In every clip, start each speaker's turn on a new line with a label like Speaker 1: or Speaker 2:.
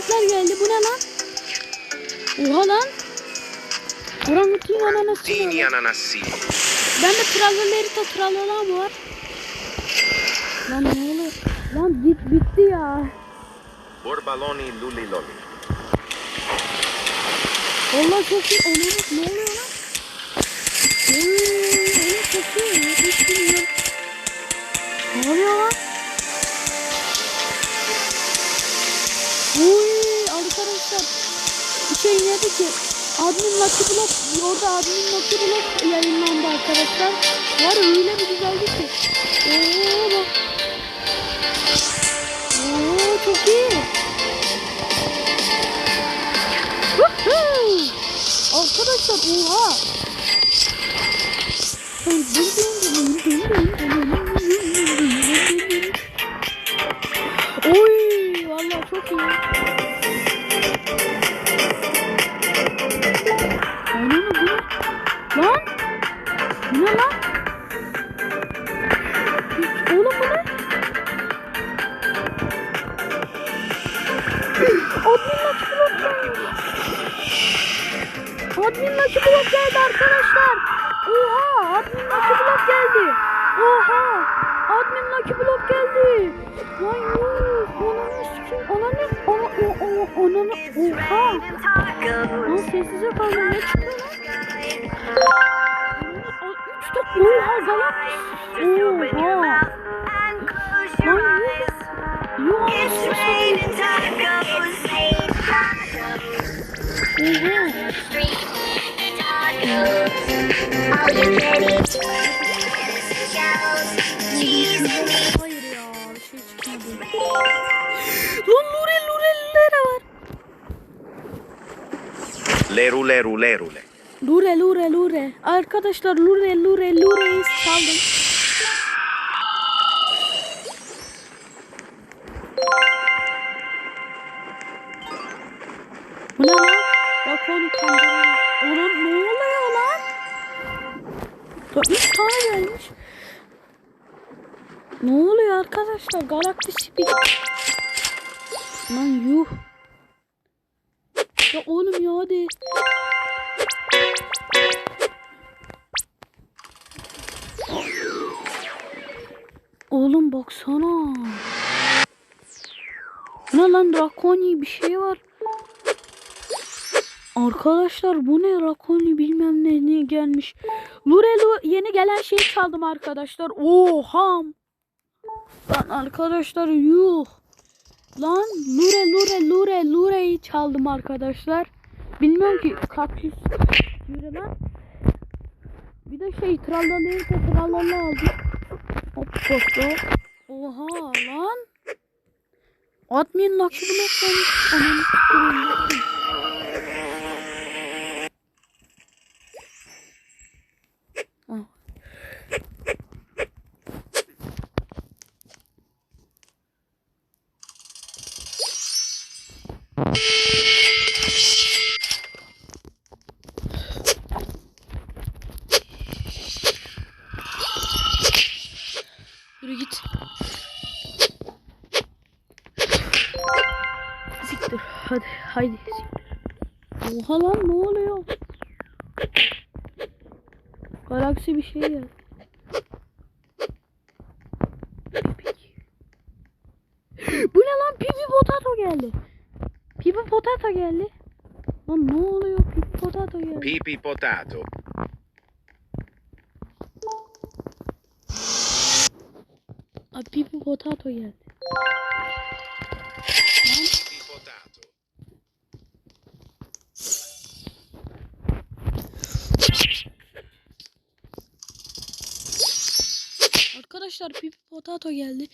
Speaker 1: eventler geldi. Bu ne lan? Oha lan. Orangutin ananası.
Speaker 2: Tini ananassini.
Speaker 1: Ben de trallerita tralala var. Lan ne oluyor? Lan bit bitti ya.
Speaker 2: Borbaloni luliloli.
Speaker 1: Vallahi çok iyi. Ananı ne oluyor lan? Oy, oğlum çok iyi. Hiç bilmiyorum. Ne oluyor lan? Bir şey neydi ki? Admin Lucky Block, orada Admin Lucky Block yayınlandı arkadaşlar. Var öyle bir güzeldi ki. Oo bak. Oo çok iyi. Arkadaşlar oha. O, o, ananı... Oha! Lan sessize kaldım. Ne çıktı lan? Üç top... Oha! Galaktis. Oha! Lan yuh! Yuh anasını satayım. Oha! Hayır
Speaker 2: Leru leru lerule.
Speaker 1: Lure Lure Lure. Arkadaşlar Lure Lure Lure'yi çaldım. Bu ne lan? Bak onu kandırıyor. Oğlum ne oluyor lan? Üç tane gelmiş. Ne oluyor arkadaşlar? Galaktik bir... Lan yuh. Ya oğlum ya hadi. Oğlum baksana. Ne lan drakoni bir şey var. Arkadaşlar bu ne rakoni bilmem ne, ne gelmiş. Lurelu yeni gelen şeyi çaldım arkadaşlar. Oha. Lan arkadaşlar yuh. Lan lure lure lure lureyi çaldım arkadaşlar. Bilmiyorum ki kaktüs yürü lan. Bir de şey trallalıyı da trallala aldım. Hop hop hop. Oha lan. Admin Block gelmiş. Ananı Siktir. Hadi haydi siktir. Oha lan ne oluyor? Galaksi bir şey. Pipik. Bu ne lan? Pipi potato geldi. Pipi potato geldi. Lan ne oluyor? Pipi potato geldi.
Speaker 2: Pipi potato.
Speaker 1: Aa, pipi potato geldi. Arkadaşlar pipi potato geldi.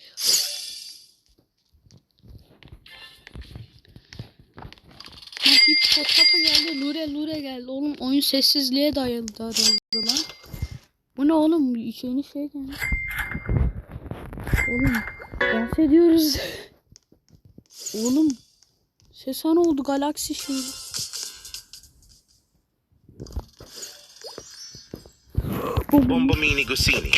Speaker 1: Pipi potato geldi. Lure lure geldi. Oğlum oyun sessizliğe dayalı dayalı lan. Bu ne oğlum? Şeyini şey geldi. Oğlum dans ediyoruz. oğlum ses ana oldu galaksi şeyi.
Speaker 2: Bombomini Gosini.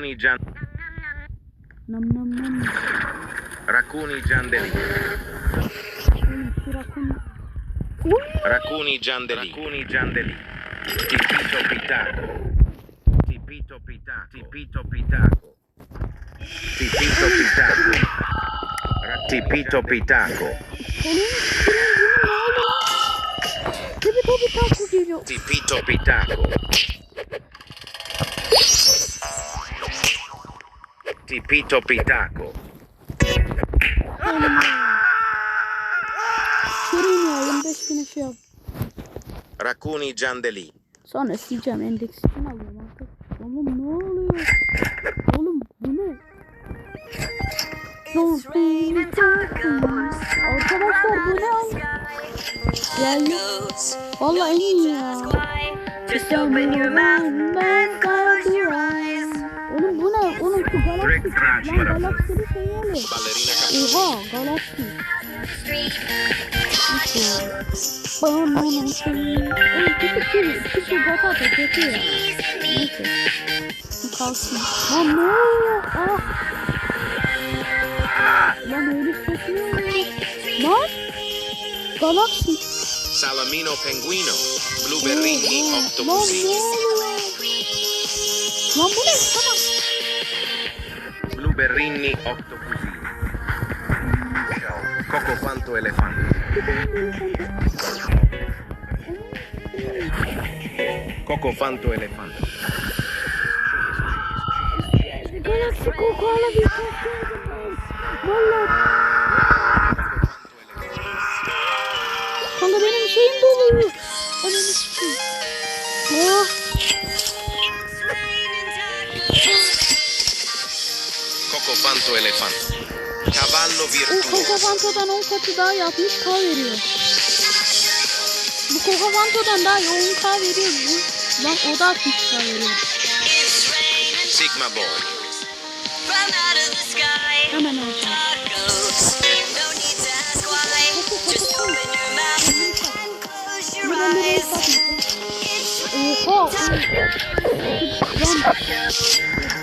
Speaker 2: Racuni Gian... Nom,
Speaker 1: nom, nom. Racuni Giandeli.
Speaker 2: Racuni. Uh! Racuni Giandeli. Tipito Pitaco. Tipito Pitaco. Tipito Pitaco. Tipito Pitaco. Tipito Pitaco.
Speaker 1: Tipito Pitaco.
Speaker 2: Tipito Pitaco. Tipito pitaco.
Speaker 1: Oğlum ya. Şuraya ne oğlum? Beş güne şey yap.
Speaker 2: Raccoon giandelì.
Speaker 1: Sonra sileceğim endeks için alıyorum artık. Oğlum ne oluyor? Oğlum bu ne? Arkadaşlar bu ne? Geldi. Valla en iyi ya.
Speaker 3: Just open your mouth and
Speaker 2: Break trash,
Speaker 1: Lan.
Speaker 2: Ballerina capo.
Speaker 1: Oha galaksi. Bana ne kötü ya. Neyse. Kalsın. Lan oluyor? Ah. Lan öyle? Lan.
Speaker 2: Salamino penguino.
Speaker 1: Oha.
Speaker 2: Blueberrini
Speaker 1: Lan ne oluyor? Lan bu ne?
Speaker 2: Berrini Otto Cusini. Coco Panto Elefante.
Speaker 1: Coco Panto Elefante. Galaxy Coca-Cola di Coca-Cola.
Speaker 2: Cocofanto elefante. Cavallo
Speaker 1: O
Speaker 2: virtuoso.
Speaker 1: Kokavanto'dan 10 katı daha yapmış K veriyor. Bu Kokavanto'dan daha iyi 10K veriyor bu. Lan o da 60K veriyor.
Speaker 2: Sigma boy.
Speaker 1: Hemen alacağım.
Speaker 3: tacos. No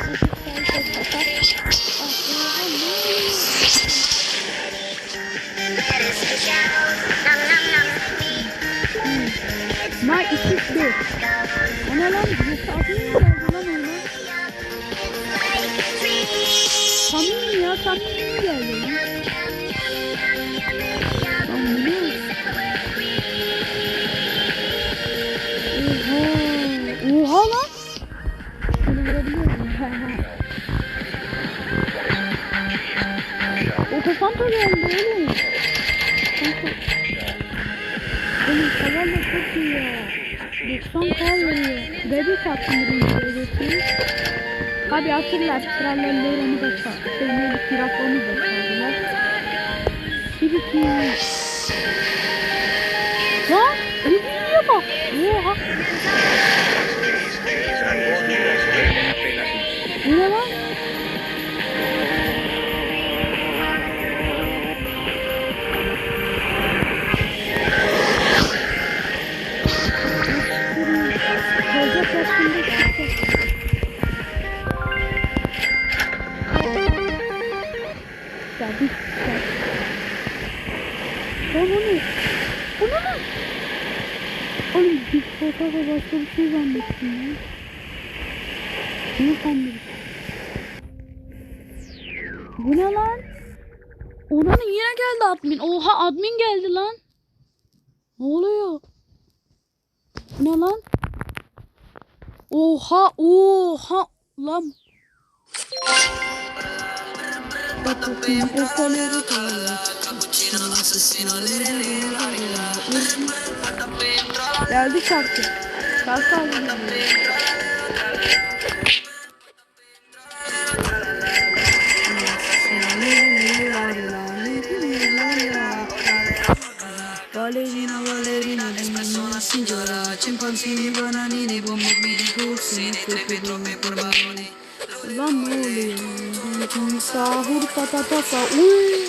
Speaker 1: o kafanto geldi oğlum. Oğlum kavan da çok iyi ya. 90 k veriyor. Bebek attım birinci bebeki. Tabi hatırlar krallerlerini da çaldı. Sevmeli piratlarını da çaldılar. Sibiki. Bir? O ne lan? Oğlum bir fotoğrafa başka bir şey zannettim ya. Ne sandın? Bu ne lan? Onanın yine geldi admin. Oha admin geldi lan. Ne oluyor? Bu Ne lan? Oha oha lan. Geldi şarkı. Şarkı aldım. Ballerina, ballerina, ballerina, signora, cimpanzini, bananini, bambini, kursini, troppe, troppe, barbaroni. Kimsa hurpa ta ta ta Uy.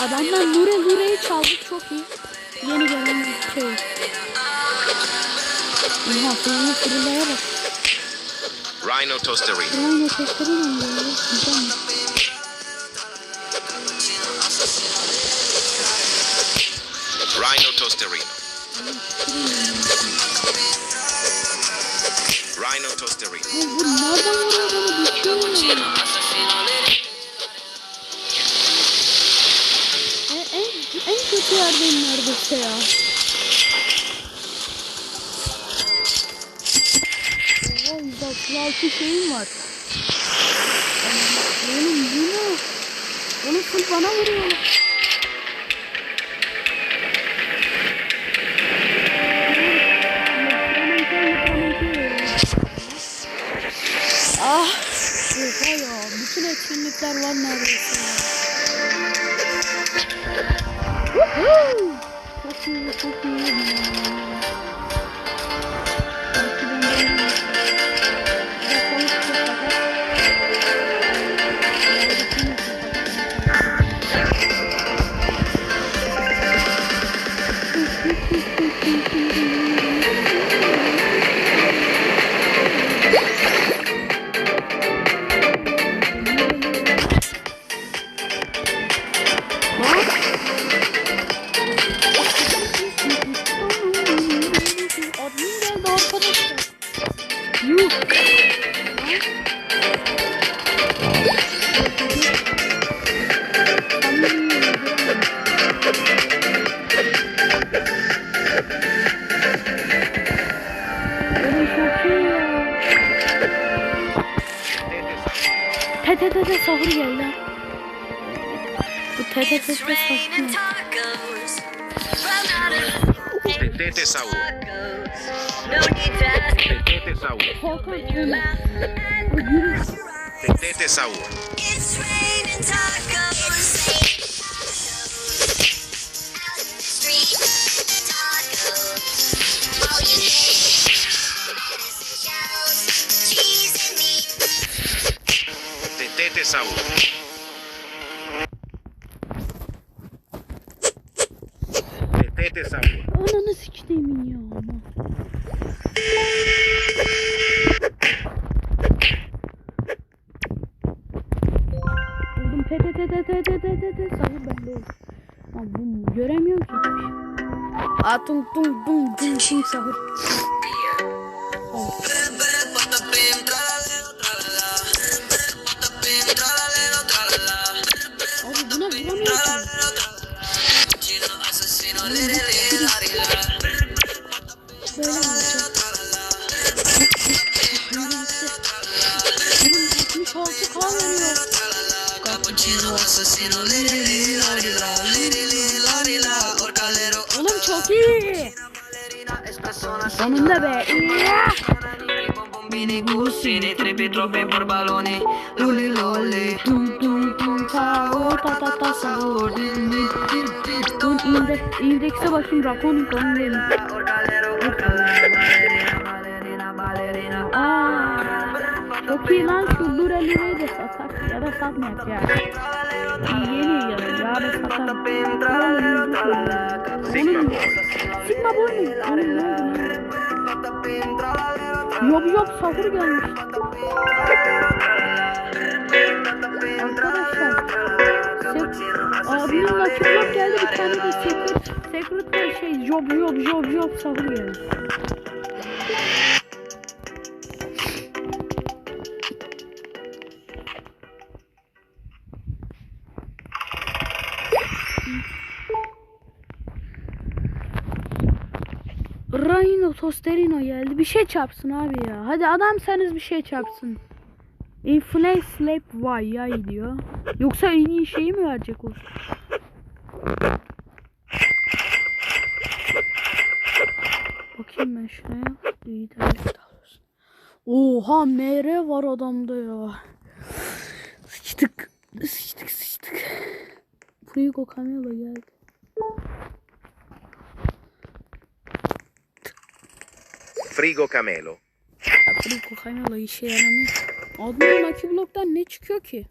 Speaker 1: Adamlar Nure Nure'yi çaldık çok iyi. Yeni gelen bir şey. Oha fırını fırınlaya bak.
Speaker 2: Rhino Toastery.
Speaker 1: Rhino Toastery mi? Güzel mi?
Speaker 2: Rhino Toastery. Rhino Toastery. Toasterino.
Speaker 1: Ya bu nereden vuruyor bana düşüyor ya. E, en, en kötü yerdeyim neredeyse ya. Oha 136 şeyim var. Oğlum bu ne? Oğlum full bana vuruyor. Bunlar neredeyse. थे
Speaker 3: थे
Speaker 1: थे
Speaker 3: सॉरी यार थे थे
Speaker 2: Tete Saúl.
Speaker 3: Tete
Speaker 2: Tete Saúl.
Speaker 3: It's raining tacos.
Speaker 2: hesabı. Tehdit hesabı.
Speaker 1: Ananı siktiğimin ya ama. Buldum PTTTTTTT sahip bende olsun. Lan bunu göremiyorum ki. Atung tung tung tung tung sahur. Oh. Sonunda be.
Speaker 4: Bambini gussini, trepi troppi borbaloni, luli lolli,
Speaker 1: tum tum tum sahur, patata sahur, din din din din. Indekse bakayım, rakon konulayım. kıyılan şu lurelere de satak ya da satmayak ya. Yeni ya yarın satar. Oğlum sıkma bu oyunu. Yok yok sahur gelmiş. Arkadaşlar. Abimin nakit geldi bir tane de sekret. Sekret şey job job job job sahur gelmiş. Tosterino geldi. Bir şey çarpsın abi ya. Hadi adamsanız bir şey çarpsın. Inflate Slap Vay diyor. Yoksa en iyi şeyi mi verecek o? Bakayım ben şuraya. Liderlik. Oha MR var adamda ya. Sıçtık. Sıçtık sıçtık. Frigo Camelo geldi.
Speaker 2: Frigo Camelo.
Speaker 1: Frigo Camelo işe yaramıyor. Adamın Lucky Block'tan ne çıkıyor ki?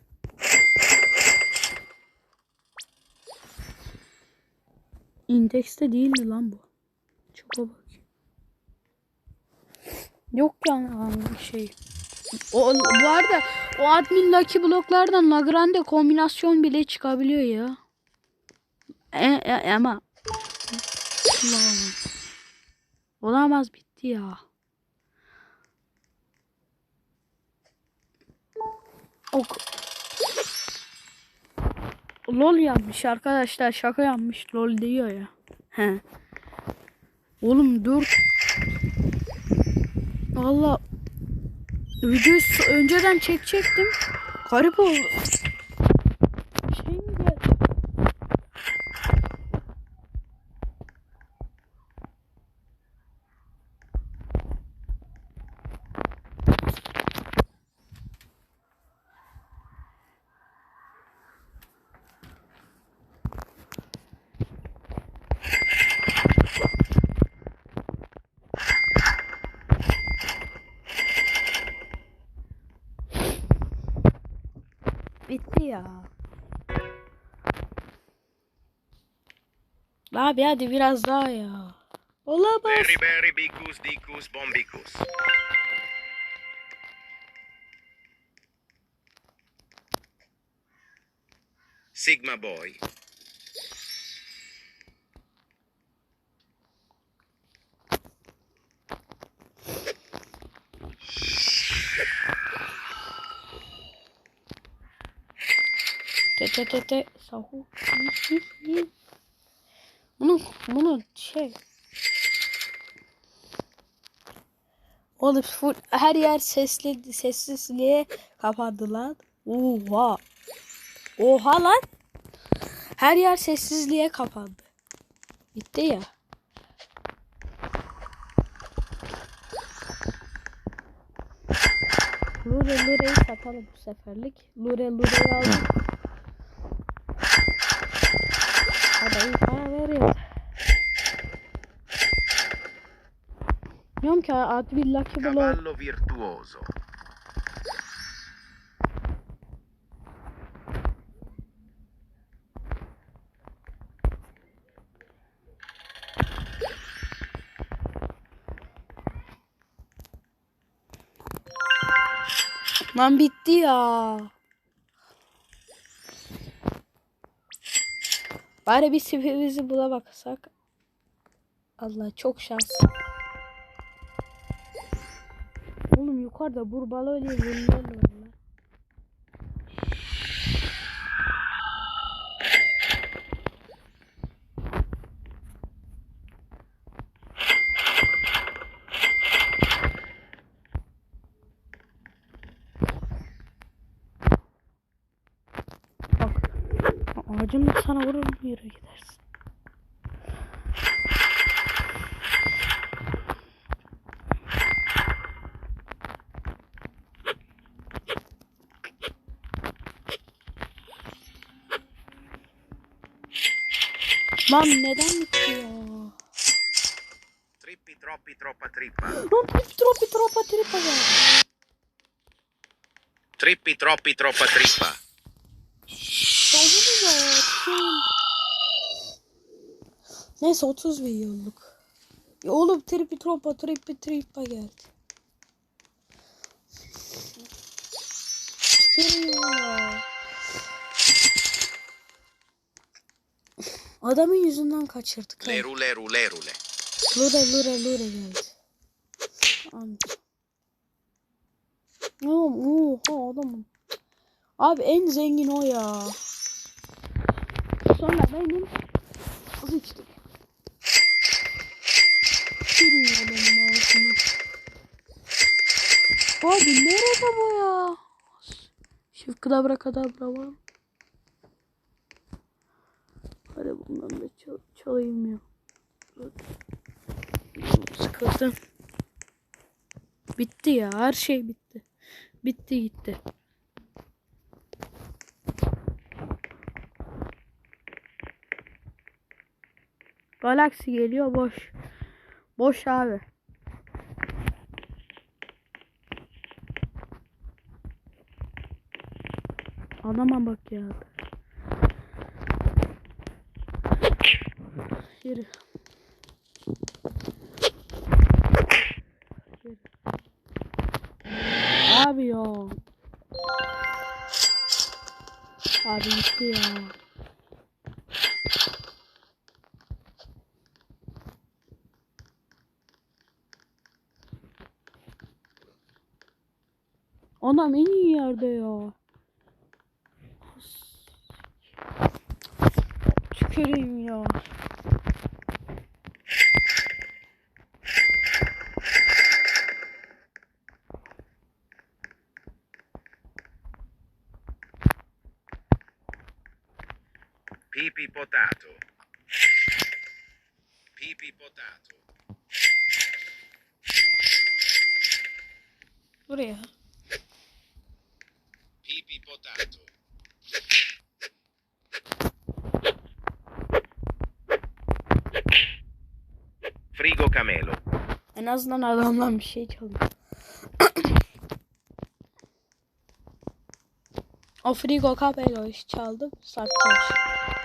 Speaker 1: İndekste değildi lan bu. Çok bak. Yok yani bir şey. O, bu arada o admin Lucky bloklardan Lagrange kombinasyon bile çıkabiliyor ya. E, e, ama. Olamaz bitti ya. Ok. LOL yapmış arkadaşlar şaka yapmış LOL diyor ya. He. Oğlum dur. Valla videoyu önceden çekecektim. Garip oldu. Bir şey mi geldi? Bitti ya. Abi hadi biraz daha ya. Olamaz.
Speaker 2: Berry berry bicus dicus bombicus. Sigma boy.
Speaker 1: Te te te te. Sahu. Bunu şey. Oğlum full, her yer sesli sessizliğe kapandı lan. Oha. Oha lan. Her yer sessizliğe kapandı. Bitti ya. Lure Lure'yi satalım bu seferlik. Lure Lure'yi aldık. Hadi iyi para veriyor. Ki Advil Lucky Block.
Speaker 2: Cavallo virtuoso.
Speaker 1: Lan bitti ya. Bari bir sipimizi bula baksak. Allah çok şans. Yukarıda burbalı öyle vuruyorlar lan. Bak. Ağacım sana vururum yere gidersin. Lan neden bitti ya?
Speaker 2: Trippi troppi troppa trippa.
Speaker 1: Lan trip tropi tropa tripa ya.
Speaker 2: Trippi troppi troppa trippa.
Speaker 1: Davulu ya. Neyse 30 milyonluk. Ya oğlum tripi tropa tripi tripa geldi. Tükürüyor ya. Adamın yüzünden kaçırdık. ha.
Speaker 2: Lerule rulerule.
Speaker 1: Lure lure lure geldi. Oğlum oha adamım. Abi en zengin o ya. Sonra benim kız içtim. Sürüyor benim ağzıma. Abi nerede bu ya? Şıf kadabra kadabra var. mı? Hadi bundan da çal çalayım ya. Sıkıldım. Bitti ya. Her şey bitti. Bitti gitti. Galaxy geliyor boş. Boş abi. Adama bak ya. Yürü. Yürü. abi ya. Abi gitti ya. Anam en iyi yerde ya. Tüküreyim ya.
Speaker 2: Pipi potato. Pipi potato.
Speaker 1: Buraya.
Speaker 2: Pipi potato. Frigo camelo.
Speaker 1: En azından adamdan bir şey çalıyor. o frigo kapelo iş çaldı. Satacağım.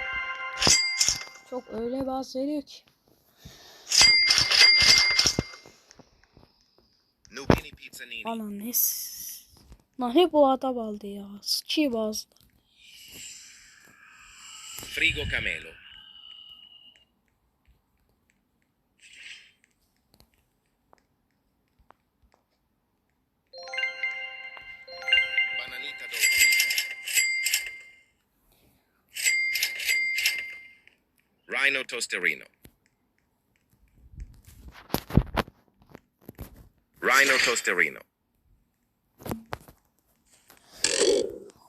Speaker 1: Çok öyle baz veriyor ki. Anan ne hep o adam aldı ya. Sıçıyı bazı.
Speaker 2: Frigo camelo. Rhino tosterino. Rhino tosterino.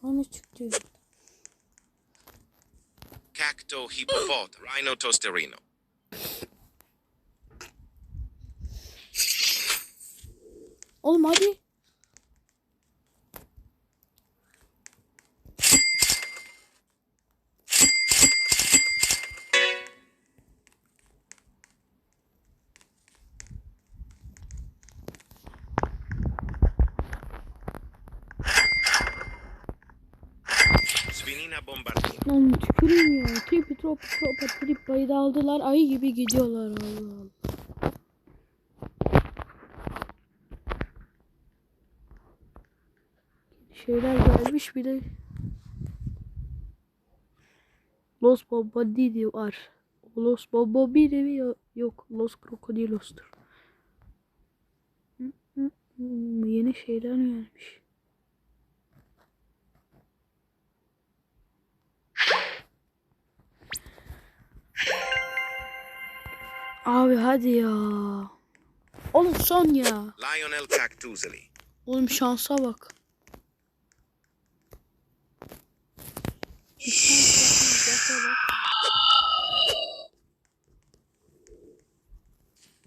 Speaker 1: Onu çıktı.
Speaker 2: Cacto hippopot. Rhino tosterino.
Speaker 1: Oğlum hadi. Lan tüküreyim ya. Tripi tropi tropa tripayı da aldılar. Ayı gibi gidiyorlar Allah Allah. Şeyler gelmiş bir de. Los Bombadillo var. Los Bombadillo yok. Los hı. Yeni şeyler gelmiş. Abi hadi ya. Oğlum son ya.
Speaker 2: Lionel Cactuseli.
Speaker 1: Oğlum şansa bak. Bir şansa bak.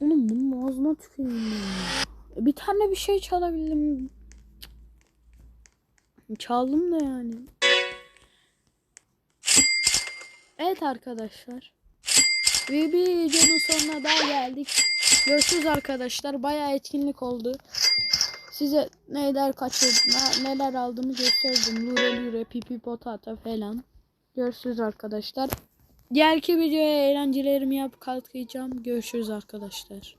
Speaker 1: Oğlum bunun ağzına tüküreyim ya. Bir tane bir şey çalabildim. Çaldım da yani. Evet arkadaşlar. Ve videonun sonuna daha geldik. Görüşürüz arkadaşlar. Bayağı etkinlik oldu. Size neler kaçırdım, ne- neler aldığımı gösterdim. Lure lure, pipi potata falan. Görüşürüz arkadaşlar. Diğerki videoya eğlencelerimi yap kalkacağım. Görüşürüz arkadaşlar.